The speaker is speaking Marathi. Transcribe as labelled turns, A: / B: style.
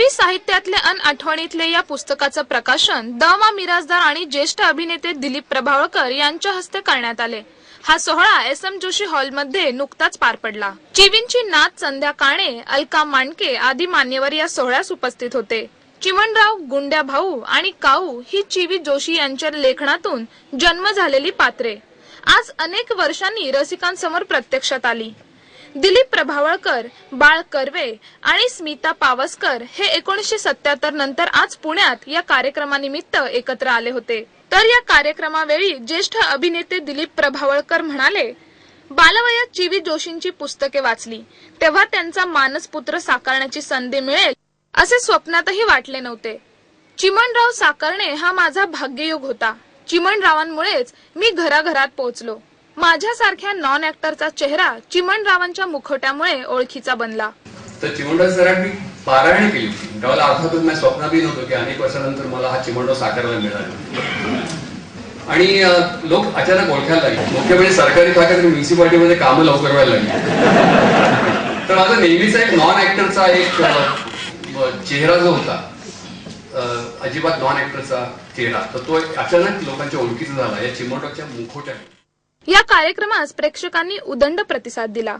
A: टीव्ही साहित्यातले अन आठवणीतले या पुस्तकाचं प्रकाशन द मिराजदार आणि ज्येष्ठ अभिनेते दिलीप प्रभावळकर यांच्या हस्ते करण्यात आले. हा सोहळा एस एम जोशी हॉलमध्ये नुकताच पार पडला. चिवींची नाथ संध्या काणे अलका मांडके आदी मान्यवर या सोहळ्यास उपस्थित होते. चिमणराव गुंड्या भाऊ आणि काऊ ही चिवी जोशी यांच्या लेखनातून जन्म झालेली पात्रे. आज अनेक वर्षांनी रसिकांसमोर प्रत्यक्षात आली. दिलीप प्रभावळकर बाळ कर्वे आणि स्मिता पावसकर हे एकोणीसशे सत्याहत्तर नंतर आज पुण्यात या कार्यक्रमानिमित्त एकत्र आले होते. तर या कार्यक्रमावेळी ज्येष्ठ अभिनेते दिलीप प्रभावळकर म्हणाले बालवयात चिवी जोशींची पुस्तके वाचली. तेव्हा त्यांचा मानसपुत्र साकारण्याची संधी मिळेल असे स्वप्नातही वाटले नव्हते. चिमणराव साकारणे हा माझा भाग्ययोग होता. चिमणरावांमुळेच मी घराघरात पोहोचलो. माझ्यासारख्या नॉन ऍक्टरचा चेहरा चिमणरावांच्या मुखवट्यामुळे ओळखीचा बनला.
B: तर चिमणराव सरांनी पारायण केली होती. त्यावेळेला अर्थातच माझ्या स्वप्नातही नव्हतो की अनेक वर्षानंतर मला हा चिमणराव साकारायला मिळाला. आणि लोक अचानक ओळखायला लागले. मुख्य म्हणजे सरकारी खात्यात म्युन्सिपाल्टीमध्ये कामं लवकर व्हायला लागली. तर माझा नेहमीचा एक नॉन ऍक्टरचा एक चेहरा जो होता अजिबात नॉन ऍक्टरचा चेहरा तर तो एक अचानक लोकांच्या ओळखीचा झाला. या चिमणरावच्या मुखोट्याने
A: या कार्यक्रमास प्रेक्षकांनी उदंड प्रतिसाद दिला.